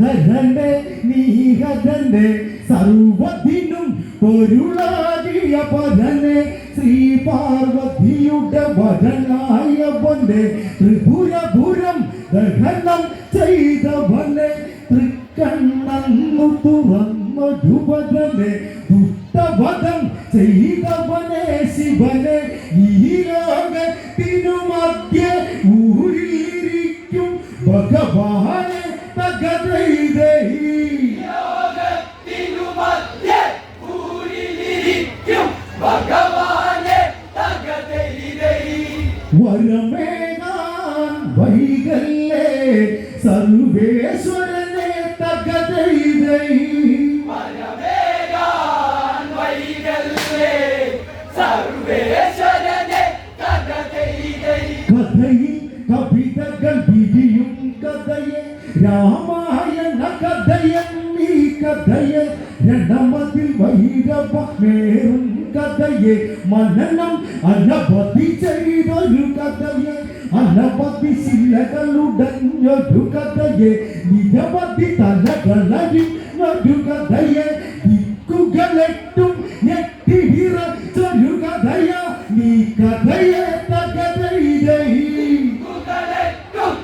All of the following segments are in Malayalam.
ധരന്റെ നീഹതന്റെ സർവത്തിനും പൊരുളാകിയ പരനെ ശ്രീ പാർവതിയുടെ വരനായവന്റെ ത്രിപുരപുരം ദഹനം ചെയ്തവനെ തൃക്കണ്ണു തുറന്നൊരുവനെ ദുഷ്ടവധം ചെയ്തവനെ ശിവനെ. വൈകല്ലേ? സർവേശ്വരനെ തകതൈതൈ കഥയിൽ കവിതകൾ വിരിയും കഥയെ രാമായണ കഥയെന്നീ കഥയെ രണമതിൽ വൈരവമേറും കഥയെ മനനം അനവധി ചെയ്തൊരു കഥയെ. അനവധി ശിലകളുടഞ്ഞൊരു കഥയെ നിരവധി തലകളരിഞ്ഞൊരു കഥയെ ദിക്കുകളെട്ടും ഞെട്ടി വിറച്ചൊരു കഥയ നീ കഥയെ തകതൈതൈ കുകളെട്ടും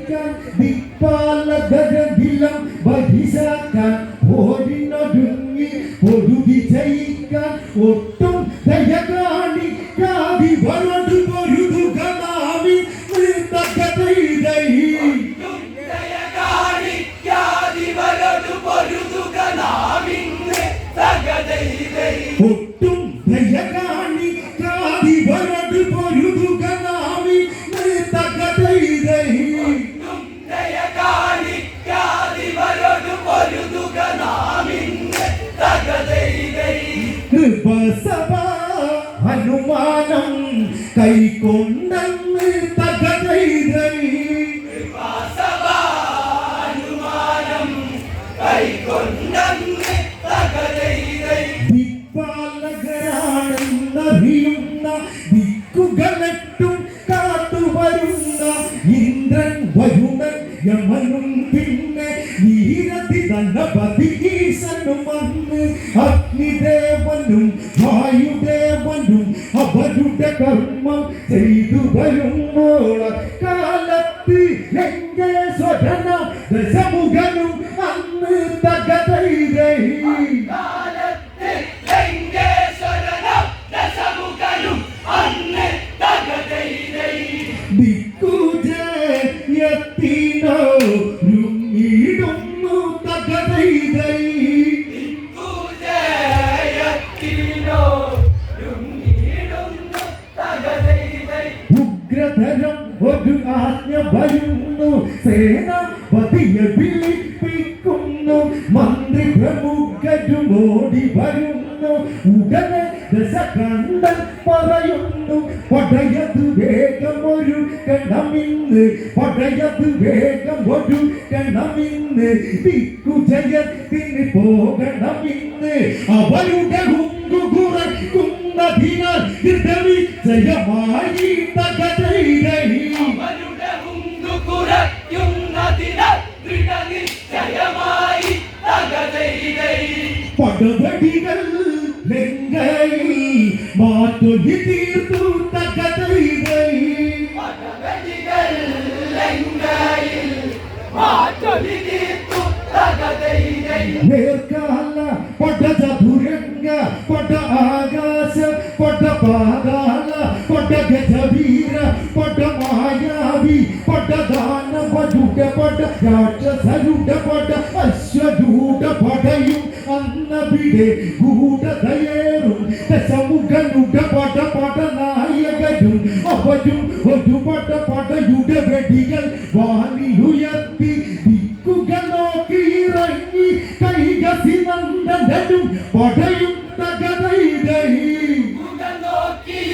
ജയിക്കാൻ ദിപ്പാലകരതിലം ബഹിഷാക്കാൻ ഓടിനൊടുങ്ങി പൊരുതി ജയിക്കാൻ ഒട്ടും ദയ കാണിക്കാതി കാണിക്കാതിവരോട് പൊരുതുക നാമിന്ന് തകതൈതൈ ഒട്ടും ദയ കൃപസഭ ഹനുമാനം കൈക്കൊണ്ടെന്ന് തകതൈതൈ വാസവാനുമാനം കൈകൊണ്ടെന്ന് തകതൈതൈ ദിക്പാലകരാണെന്നറിയുന്ന ദിക്കുകളെട്ടും കാത്തുവരുന്ന ഇന്ദ്രൻ വരുണൻ യമനും പിന്നെ നീരതി ധനപതി ഈശനും വന്ന് അഗ്നിദേവനും അവരുടെ കർമ്മം ചെയ്തു വരുമ്പോൾ കാലത്ത് കാലത്ത് ലങ്കേശ്വരനും ദശമുഖനും അന്ന് തകതൈതൈ ദിക്കുജയത്തിനോ ഉഗ്രതരം ഒരു ആജ്ഞ വരുന്നു സേനാപതിയെ വിളിപ്പിക്കുന്നു. മന്ത്രി പ്രമുഖരും ഓടി വരുന്നു. ഉടനെ ദശകണ്ഠൻ പറയുന്നു പടയത് വേഗം ഒരു കണമിന്ന് പടയത് വേഗം ഒരു കണമിന്ന് ദിക്കുജയത്തിന് പോകണമിന്ന് അവരുടെ ഹുങ്കു കുറയ്ക്കുന്നതിനാൽ ജയമായി തകതൈരൈ അവരുടെ മുമ്പ് കുറയ്ക്കുന്നതിനാൽ ദൃഢനിശ്ചയമായി തകതൈതൈ പടവടികൾ ലങ്കയിൽ മാറ്റൊലി തീർത്തു തകതൈരൈ പടവടികൾ ലങ്കയിൽ മാറ്റൊലി തീർത്തു തകതൈതൈ പട ഗജവീര പട മായാവി പട ദാനവരുടെ പട്ട രാക്ഷസരുടെ പട്ട അശ്വരൂഢ പടയും അന്നവിടെ ഗൂഢതയേറും ദശമുഖനുടെ പട പട നായകരും അവരും ഒരു പട പട വെടികൾ വാനിലുയർത്തി ദിക്കുകൾ നോക്കി ഇറങ്ങി കൈകസി നന്ദനും പടയും തകതൈ